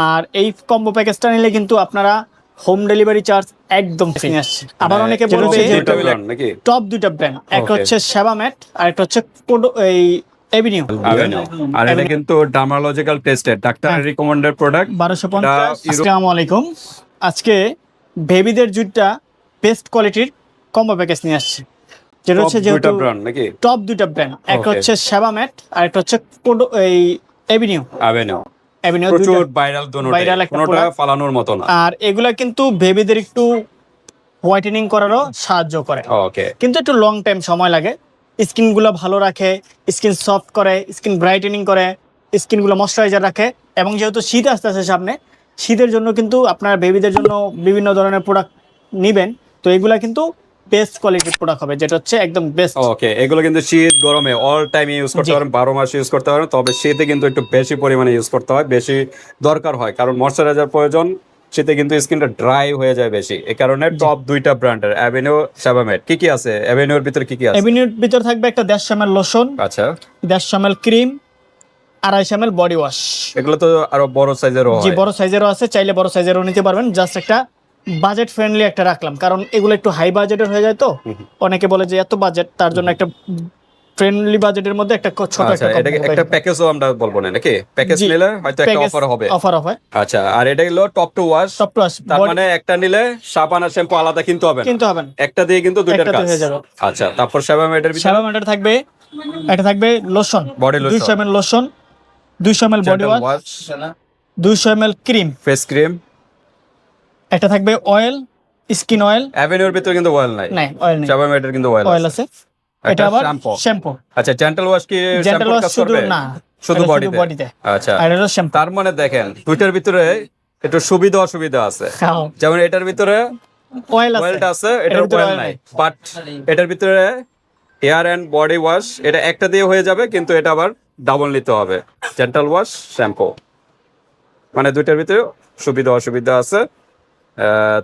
আর এই কম্বো প্যাকেজটা নিলে কিন্তু আপনারা হোম ডেলিভারি চার্জ একদম ফ্রি আসছে আবার অনেকে বলবে brand নাকি? টপ দুইটা ব্র্যান্ড এক. হচ্ছে সেবামেট আর একটা হচ্ছে এই এভিনিউ। আর এটা কিন্তু ডার্মালজিক্যাল টেস্টেড ডাক্তারের হ্যাঁ। রিকমেন্ডেড প্রোডাক্ট বারোশো পঞ্চাশ। এটা ইউরো- আসসালামু আলাইকুম আজকে বেবিদের জুটটা বেস্ট কোয়ালিটির কম্বো প্যাকেজ নিয়ে আসছে। যেটা হচ্ছে যেহেতু ব্র্যান্ড নাকি? টপ দুইটা ব্র্যান্ড Okay. হচ্ছে সেবামেট আর একটা হচ্ছে এই এভিনিউ এভিনিউ প্রচুর ভাইরাল দোনোটা কোনোটা ফালানোর মতো না। আর এগুলা কিন্তু বেবিদের একটু হোয়াইটেনিং করারও সাহায্য করে। ওকে কিন্তু একটু লং টাইম সময় লাগে। স্কিনগুলো ভালো রাখে স্কিন সফট করে স্কিন ব্রাইটেনিং করে স্কিনগুলো ময়শ্চারাইজার রাখে। এবং যেহেতু শীত আসতে আসে সামনে শীতের জন্য কিন্তু আপনার বেবিদের জন্য বিভিন্ন ধরনের প্রোডাক্ট নেবেন। তো এগুলা কিন্তু বেস্ট কোয়ালিটির প্রোডাক্ট হবে যেটা হচ্ছে একদম বেস্ট ওকে এগুলো কিন্তু শীত গরমে অল টাইম ইউজ করতে পারেন বারো মাস ইউজ করতে পারেন তবে শীতে কিন্তু একটু বেশি পরিমাণে ইউজ করতে হয় বেশি দরকার হয় কারণ ময়শ্চারাইজার প্রয়োজন শীতে কিন্তু স্কিনটা ড্রাই হয়ে যায় বেশি এই কারণে টপ দুইটা ব্র্যান্ডের অ্যাভিনিউ সাবামেট কি কি আছে? অ্যাভিনিউর ভিতরে কি কি আছে? ভিতর থাকবে একটা এম লোশন আচ্ছা। দেড়শো এম ক্রিম আড়াইশো এম বডি ওয়াশ এগুলো তো আরও বড় সাইজেরও জি বড় সাইজেরও আছে চাইলে বড় সাইজেরও নিতে পারবেন জাস্ট একটা বাজেট ফ্রেন্ডলি একটা রাখলাম। কারণ এগুলো একটু হাই বাজেটের হয়ে যায় তো। অনেকে বলে যে এত বাজেট তার জন্য একটা ফ্রেন্ডলি বাজেটের মধ্যে একটা ছোট আচ্ছা এটা একটা প্যাকেজও আমরা বলব না নাকি? প্যাকেজ নিলে হয়তো একটা অফার হবে। অফার হবে। আচ্ছা আর এটা হলো top to wash top to us তার মানে একটা নিলে সাবান আর শ্যাম্পু আলাদা কিনতে হবে না। কিনতে হবে না। একটা দিয়ে কিন্তু দুইটার কাজ। আচ্ছা তারপর সাবামেটের ভিতরে? সাবা ম্যাটার থাকবে। এটা থাকবে লোশন বডি। দুইশো এম এল লোশন দুইশো M L body wash wash দুইশো এম ক্রিম ফেস ক্রিম একটা থাকবে অয়েল স্কিন অয়েল অ্যাভেনিউর ভিতরে কিন্তু অয়েল নাই। নাই অয়েল নেই। সাবামেটের কিন্তু অয়েল অয়েল আছে। আছে। এটা আবার শ্যাম্পু শ্যাম্পু আচ্ছা জেন্টাল ওয়াশ কি জেন্টাল ওয়াশ শুধু না শুধু বডিতে বডিতে আচ্ছা। আর এটা শ্যাম্পু তার মানে দেখেন দুইটার ভিতরে একটু সুবিধা অসুবিধা আছে। যেমন এটার ভিতরে অয়েল আছে। অয়েলটা আছে এটার অয়েল নাই। বাট এটার ভিতরে হেয়ার এন্ড বডি ওয়াশ এটা একটা দিয়ে হয়ে যাবে কিন্তু এটা আবার ডাবল নিতে হবে। জেন্টাল ওয়াশ শ্যাম্পু মানে দুইটার ভিতরে সুবিধা অসুবিধা আছে।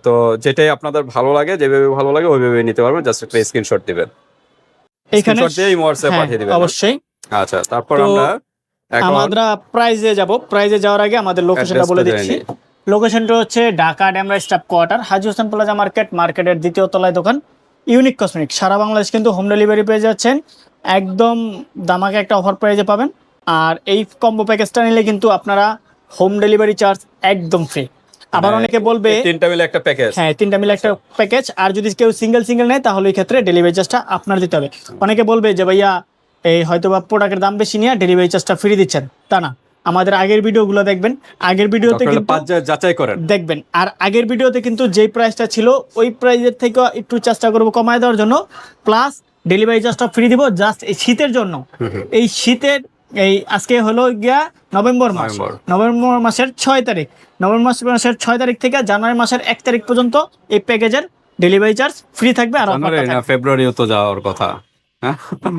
তো যেটাই আপনাদের ভালো লাগে যেভাবে ভালো লাগে ওইভাবে নিতে পারবেন। জাস্ট একটা স্ক্রিনশট দিবেন। এখানে স্ক্রিনশট দিয়ে হোয়াটসঅ্যাপ হ্যাঁ, পাঠিয়ে দিবেন। অবশ্যই। আচ্ছা তারপর আমরা আমরা প্রাইজে যাব। প্রাইজে যাওয়ার আগে আমাদের লোকেশনটা বলে দিচ্ছি। লোকেশনটা হচ্ছে Dhaka Demra staff quarter Haji Hossain plaza market মার্কেটের দ্বিতীয় তলায় দোকান ইউনিক কসমেটিক সারা বাংলাদেশ কিন্তু হোম ডেলিভারি পেয়ে যাচ্ছেন। একদম দামাকে একটা অফার প্রাইজে পাবেন। আর এই কম্বো প্যাকেজটা নিলে কিন্তু আপনারা হোম ডেলিভারি চার্জ একদম ফ্রি আবার মানে অনেকে বলবে তিনটা মিলে একটা প্যাকেজ হ্যাঁ তিনটা মিলে একটা প্যাকেজ আর যদি কেউ সিঙ্গেল সিঙ্গেল নেয় তাহলে ওই ক্ষেত্রে ডেলিভারি চার্জটা আপনার দিতে হবে। অনেকে বলবে যে ভাইয়া এই হয়তো বা প্রোডাক্টের দাম বেশি নিয়ে ডেলিভারি চার্জটা ফ্রি দিচ্ছেন। তা না। আমাদের আগের ভিডিওগুলো দেখবেন। আগের ভিডিওতে কিন্তু পাঁচ যাচাই করেন। দেখবেন। আর আগের ভিডিওতে কিন্তু যেই প্রাইসটা ছিল ওই প্রাইসের থেকে একটু চেষ্টা করব কমায় দেওয়ার জন্য প্লাস ডেলিভারি চার্জটা ফ্রি দিব জাস্ট এই শীতের জন্য। এই শীতের এই আজকে হলো গিয়া নভেম্বর মাস নভেম্বর। মাসের ছয় তারিখ নভেম্বর মাস- মাসের ছয় তারিখ থেকে জানুয়ারি মাসের এক তারিখ পর্যন্ত এই প্যাকেজের ডেলিভারি চার্জ ফ্রি থাকবে আর। ফেব্রুয়ারিও তো যাওয়ার কথা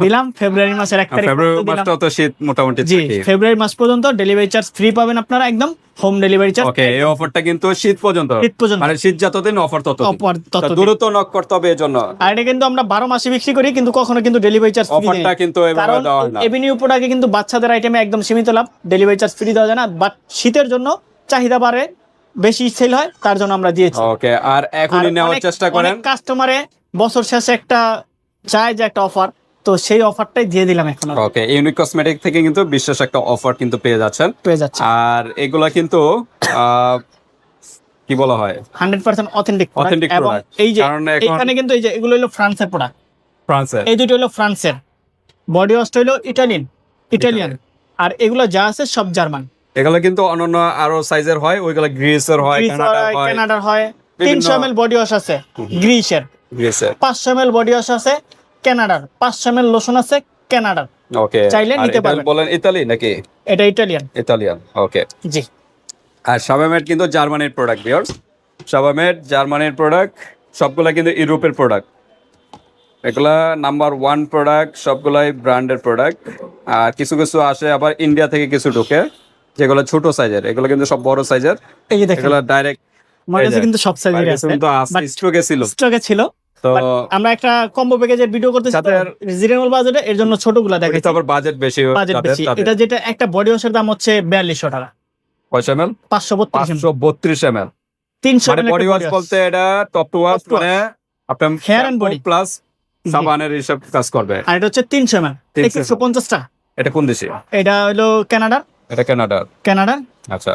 দিলাম ফেব্রুয়ারি মাসের এক তারিখ ফেব্রুয়ারি। মাসটাও তো শীত মোটামুটি জি ফেব্রুয়ারি মাস পর্যন্ত ডেলিভারি চার্জ ফ্রি পাবেন আপনারা একদম হোম ডেলিভারি চার্জ ওকে এই অফারটা কিন্তু শীত পর্যন্ত। শীত পর্যন্ত। মানে শীত যতদিন অফার তত Offer ততদিন। দ্রুত নক করতে হবে এর জন্য। আর এটা কিন্তু আমরা বারো মাসে বিক্রি করি কিন্তু কখনো কিন্তু ডেলিভারি চার্জ ফ্রি অফারটা কিন্তু এভাবে দেওয়া হয় না। এভিনিউ প্রোডাক্টে কিন্তু বাচ্চাদের আইটেমে একদম সীমিত লাভ ডেলিভারি চার্জ ফ্রি দেওয়া যায় না বাট শীতের জন্য চাহিদা বাড়ে বেশি সেল হয় তার জন্য আমরা দিয়েছি। ওকে আর এখনই নেওয়ার চেষ্টা করেন। কাস্টমারে বছর শেষে একটা চায় যে একটা অফার তো সেই অফারটাই দিয়ে দিলাম এখন ওকে ইউনিক কসমেটিক থেকে কিন্তু বিশেষ একটা অফার কিন্তু পেয়ে যাচ্ছেন। পেয়ে যাচ্ছে। আর এগুলা কিন্তু কি বলা হয়? হান্ড্রেড পার্সেন্ট অথেন্টিক Authentic এবং product। এই যে এখানে কিন্তু এই যে এগুলো হলো ফ্রান্সের প্রোডাক্ট ফ্রান্সে এই দুটো হলো ফ্রান্সের। বডি ওয়াশটা হলো ইটালিয়ান ইটালিয়ান আর এগুলো যা আছে সব জার্মান। এগুলো কিন্তু অন্যান্য আরও সাইজের হয় ওইগুলো গ্রিসের হয় গ্রিস কানাডা হয় কানাডার হয়। বিভিন্ন- তিনশো এম এল বডি ওয়াশ আছে গ্রিসের। গ্রিসের। পাঁচশো এম এল বডি ওয়াশ আছে কানাডার। পাঁচশো এম এল লোশন আছে কানাডার। ওকে চাইলে নিতে পারবেন। বলেন ইতালি নাকি? এটা ইটালিয়ান ইতালিয়ান ওকে। জি। আর সাবামেট কিন্তু জার্মানির প্রোডাক্ট বিয়ার্স সাবামেট জার্মানির প্রোডাক্ট সবগুলা কিন্তু ইউরোপের প্রোডাক্ট এগুলা নাম্বার ওয়ান প্রোডাক্ট সবগুলাই ব্র্যান্ডের প্রোডাক্ট আর কিছু কিছু আসে আবার ইন্ডিয়া থেকে কিছু ঢুকে যেগুলো ছোট সাইজের এগুলো কিন্তু সব বড় সাইজের এই যে দেখেন। এগুলো ডাইরেক্ট আমার কাছে কিন্তু সব সাইজের আছে। কিন্তু স্টকে ছিল। স্টকে ছিল। তো আমরা একটা কম্বো প্যাকেজের ভিডিও করতেছি যাদের- রিজনেবল বাজেটে এর জন্য ছোটগুলা ওইটা দেখাচ্ছি। তো আবার বাজেট বেশি বাজেট বেশি। এটা যেটা একটা বডি ওয়াশের দাম হচ্ছে বিয়াল্লিশশো টাকা। কয়শো এম এল পাঁচশো বত্রিশ পাঁচশো বত্রিশ এম এল তিনশো মানে বডি ওয়াশ বলতে এটা টপ টু ওয়াশ মানে আপনার Hair and body. প্লাস সাবানের হিসাব কাজ করবে। আর এটা হচ্ছে তিনশো এম এল 300 একশো পঞ্চাশ টাকা এটা কোন দেশে? এটা হলো কানাডার এটা কানাডার আচ্ছা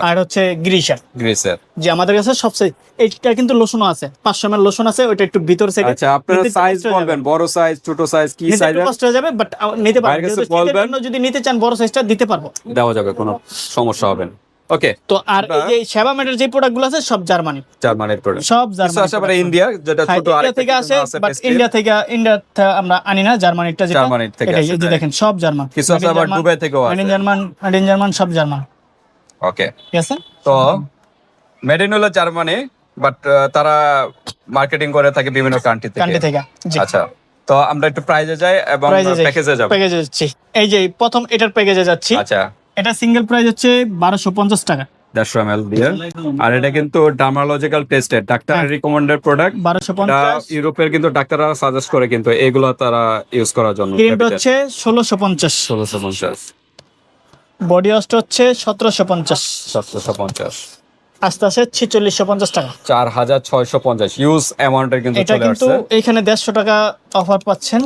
আর হচ্ছে গ্রিসার। গ্রিসের। যে আমাদের কাছে সবচেয়ে এইটা কিন্তু লোশনও আছে। পাঁচশো লোশন আছে একটু ভিতর সাইডে আচ্ছা আপনারা সাইজ বলবেন বড় সাইজ ছোট সাইজ কি সাইজ কষ্ট হয়ে যাবে বাট নিতে পারবেন বলবেন। যদি নিতে চান বড় সাইজটা দিতে পারব। দেওয়া যাবে কোনো সমস্যা হবে না। ওকে তো আর এই যে সেবা যে প্রোডাক্টগুলো আছে সব জার্মানি জার্মানির প্রোডাক্ট সব জার্মানি আসে আবার ইন্ডিয়া যেটা হ্যাঁ, ছোট আরেকটা থেকে আসে বাট ইন্ডিয়া থেকে ইন্ডিয়া আমরা আনি না জার্মানিটা যেটা জার্মানির থেকে আসে, দেখেন সব জার্মান কিছু আছে আবার দুবাই থেকেও জার্মান জার্মান সব জার্মান ওকে তো মেড ইন হলো জার্মানি বাট তারা মার্কেটিং করে থাকে বিভিন্ন কান্ট্রি থেকে। আচ্ছা তো আমরা একটু প্রাইজে যাই এবং প্যাকেজে যাব। প্যাকেজে যাচ্ছি। এই যে প্রথম এটার প্যাকেজে যাচ্ছি। আচ্ছা। এটা সিঙ্গেল প্রাইস হচ্ছে বারোশো পঞ্চাশ টাকা। দেড়শো এম এল দিয়ে। আর এটা কিন্তু dermatological tested doctor. Recommended product বারোশো ইউরোপের কিন্তু ডাক্তাররা সাজেস্ট করে কিন্তু এগুলো তারা ইউজ করার জন্য। হচ্ছে ষোলোশো পঞ্চাশ। ষোলোশো পঞ্চাশ। বডি ওয়াশটা হচ্ছে সতেরোশো পঞ্চাশ। সাতশো পঞ্চাশ। আস্তে আস্তে ছিচল্লিশশো পঞ্চাশ টাকা। চার হাজার ছয়শো পঞ্চাশ। ইউজ অ্যামাউন্টের কিন্তু এটা কিন্তু এইখানে দেড়শো টাকা অফার পাচ্ছেন।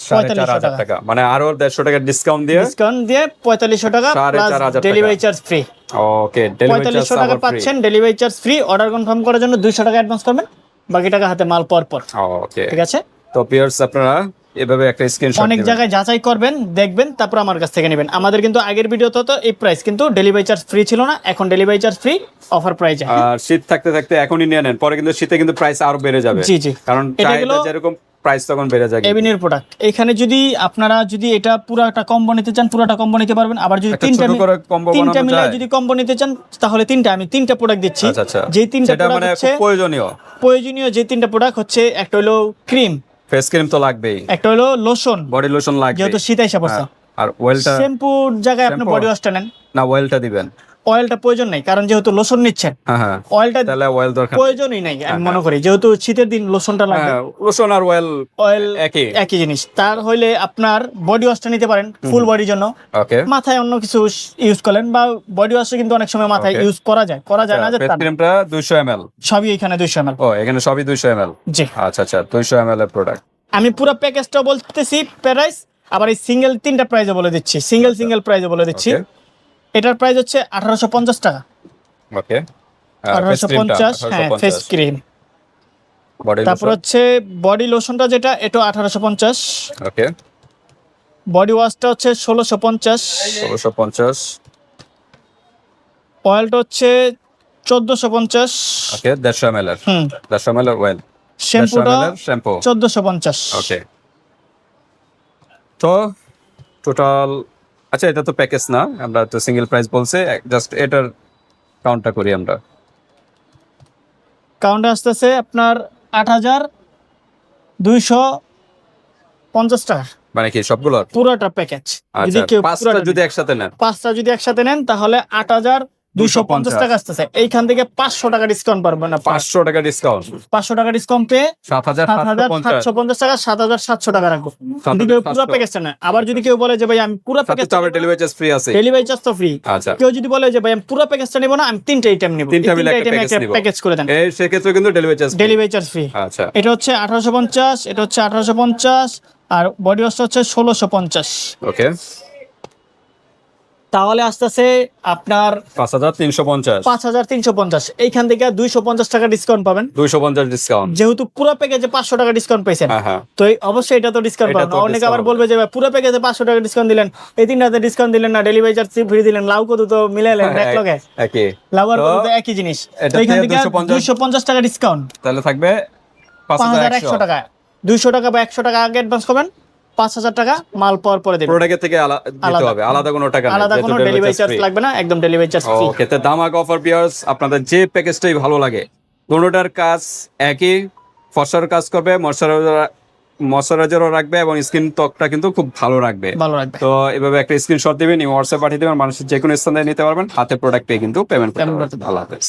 সাড়ে চার 4500 হাজার টাকা। মানে আরও দেড়শো টাকা ডিসকাউন্ট দিয়ে? ডিসকাউন্ট দিয়ে পঁয়তাল্লিশশো টাকা। ডেলিভারি চার্জ ফ্রি ওকে পঁয়তাল্লিশশো টাকা পাচ্ছেন delivery charge free order confirm করার জন্য দুইশো টাকা অ্যাডভান্স করবেন। বাকি টাকা হাতে মাল পর পর ওকে ঠিক আছে? তো পিয়ার্স আপনারা এভাবে একটা স্ক্রিনশট অনেক জায়গায় যাচাই করবেন দেখবেন তারপর আমার কাছ থেকে নেবেন। আমাদের কিন্তু আগের ভিডিওতে তো এই প্রাইস কিন্তু ডেলিভারি চার্জ ফ্রি ছিল না এখন ডেলিভারি চার্জ ফ্রি অফার প্রাইজে আর শীত থাকতে থাকতে এখনই নিয়ে নেন পরে কিন্তু শীতে কিন্তু প্রাইস আরও বেড়ে যাবে। জি, জি। কারণ এটা যেরকম প্রাইস তখন বেড়ে যাবে এভিনের প্রোডাক্ট এখানে যদি আপনারা যদি এটা পুরাটা কম্বো নিতে চান পুরাটা কম্বো নিতে পারবেন। আবার যদি তিনটা তিনটা মিলে যদি কম্বো নিতে চান তাহলে তিনটা আমি তিনটা প্রোডাক্ট দিচ্ছি। আচ্ছা আচ্ছা। যে তিনটা প্রোডাক্ট মানে হচ্ছে প্রয়োজনীয়। প্রয়োজনীয় যে তিনটা প্রোডাক্ট হচ্ছে একটা হলো ক্রিম ফেস ক্রিম তো লাগবেই। একটা হলো লোশন বডি লোশন লাগবে যেহেতু শীত এসে পড়ছে। আর ওয়েলটা শ্যাম্পুর জায়গায় আপনি বডি ওয়াশটা নেন। না ওয়েলটা দিবেন। অয়েলটা প্রয়োজন নেই কারণ যেহেতু লোশন নিচ্ছেন হ্যাঁ হ্যাঁ। অয়েলটা তাহলে ওয়েল দরকার প্রয়োজনই নাই আমি মনে করি। যেহেতু শীতের দিন লোশনটা লাগবে। হ্যাঁ লোশন আর ওয়েল অয়েল একই। একই জিনিস। তার হইলে আপনার বডি ওয়াশটা নিতে পারেন ফুল বডির জন্য। ওকে। মাথায় অন্য কিছু ইউজ করেন বা বডি ওয়াশও কিন্তু অনেক সময় মাথায় ইউজ করা যায়। করা যায় না যে ফেস তা ক্রিমটা 200 ml সবই এখানে দুইশো এমএল ও এখানে সবই 200 ml জি। আচ্ছা আচ্ছা 200 ml এর প্রোডাক্ট আমি পুরো প্যাকেজটা বলতেছি প্রাইস আবার এই সিঙ্গেল তিনটা প্রাইজে বলে দিচ্ছি। সিঙ্গেল সিঙ্গেল প্রাইজে বলে দিচ্ছি। এটার প্রাইস হচ্ছে আঠারোশো পঞ্চাশ টাকা। ওকে। আঠারোশো পঞ্চাশ হ্যাঁ ফেস ক্রিম তারপর হচ্ছে বডি লোশনটা যেটা এটা আঠারোশো পঞ্চাশ। ওকে। বডি ওয়াশটা হচ্ছে ষোলোশো পঞ্চাশ। 1650 অয়েলটা হচ্ছে চোদ্দোশো পঞ্চাশ। ওকে 150 ml এর হুম 150 ml এর 150 শ্যাম্পুটা শ্যাম্পু চোদ্দোশো পঞ্চাশ। ওকে। তো টোটাল আচ্ছা এটা তো প্যাকেজ না। আমরা তো সিঙ্গেল প্রাইস বলছে জাস্ট এটার কাউন্টটা করি আমরা। কাউন্ট আসতেছে আপনার আট হাজার দুইশো পঞ্চাশ টাকা। মানে কি সবগুলো পুরোটা প্যাকেজ যদি আচ্ছা কেউ পাঁচটা পুরোটা যদি একসাথে নেন। পাঁচটা যদি একসাথে নেন তাহলে আট হাজার দুইশো পঞ্চাশ। টাকা আসতেছে। এইখান থেকে পাঁচশো টাকা ডিসকাউন্ট পারবেন না পাঁচশো টাকা ডিসকাউন্ট পাঁচশো টাকা ডিসকাউন্ট পেয়ে সাত হাজার সাতশো পঞ্চাশ। টাকা সাত হাজার সাতশো টাকা রাখব। পুরো। প্যাকেজটা নেয় আবার যদি কেউ বলে যে ভাই আমি পুরো প্যাকেজ ডেলিভারি চার্জ ফ্রি আছে। ডেলিভারি চার্জ তো ফ্রি আচ্ছা। কেউ যদি বলে যে ভাই আমি পুরো প্যাকেজটা নেব না আমি তিনটা আইটেম নেব। তিনটা আইটেম প্যাকেজ করে দেন। সেক্ষেত্রে কিন্তু delivery charge delivery charge free আচ্ছা। এটা হচ্ছে আঠারোশো পঞ্চাশ এটা হচ্ছে আঠারোশো পঞ্চাশ আর বডি ওয়াশটা হচ্ছে ষোলোশো পঞ্চাশ। ওকে তাহলে আসতেছে আপনার পাঁচ হাজার তিনশো পঞ্চাশ। পাঁচ হাজার তিনশো পঞ্চাশ। এইখান থেকে দুইশো পঞ্চাশ টাকা ডিসকাউন্ট পাবেন। দুইশো পঞ্চাশ ডিসকাউন্ট যেহেতু পুরো প্যাকেজে পাঁচশো টাকা ডিসকাউন্ট পেয়েছেন হ্যাঁ হ্যাঁ। তো অবশ্যই এটা তো ডিসকাউন্ট পাবেন। অনেকে আবার। বলবে যে পুরো প্যাকেজে পাঁচশো টাকা ডিসকাউন্ট দিলেন। এই তিনটাতে ডিসকাউন্ট দিলেন না ডেলিভারি চার্জ ফ্রি দিলেন লাউ কত তো মিলাইলেন এক লগে লাউ আর কত একই জিনিস। এখান থেকে দুইশো পঞ্চাশ। টাকা ডিসকাউন্ট তাহলে থাকবে পাঁচ হাজার একশো। টাকা। দুইশো টাকা বা একশো টাকা আগে অ্যাডভান্স করবেন। পাঁচ হাজার টাকা মাল পর পরে দেবেন। প্রোডাক্টের থেকে আলাদা। হবে আলাদা কোনো টাকা আলাদা কোনো ডেলিভারি চার্জ লাগবে না একদম ডেলিভারি চার্জ ফ্রি ওকে তো দামাক অফার পিয়ার্স আপনাদের যে প্যাকেজটাই ভালো লাগে কোনোটার কাজ একই ফসার কাজ করবে ময়শ্চারাইজার ময়শ্চারাইজারও রাখবে এবং স্কিন ত্বকটা কিন্তু খুব ভালো রাখবে। ভালো রাখবে। তো এভাবে একটা স্ক্রিনশট দিবেন হোয়াটসঅ্যাপ পাঠিয়ে দেবেন মানুষের যে কোনো স্থানে নিতে পারবেন হাতে প্রোডাক্ট পেয়ে কিন্তু পেমেন্ট করতে পারবেন। হাফেজ।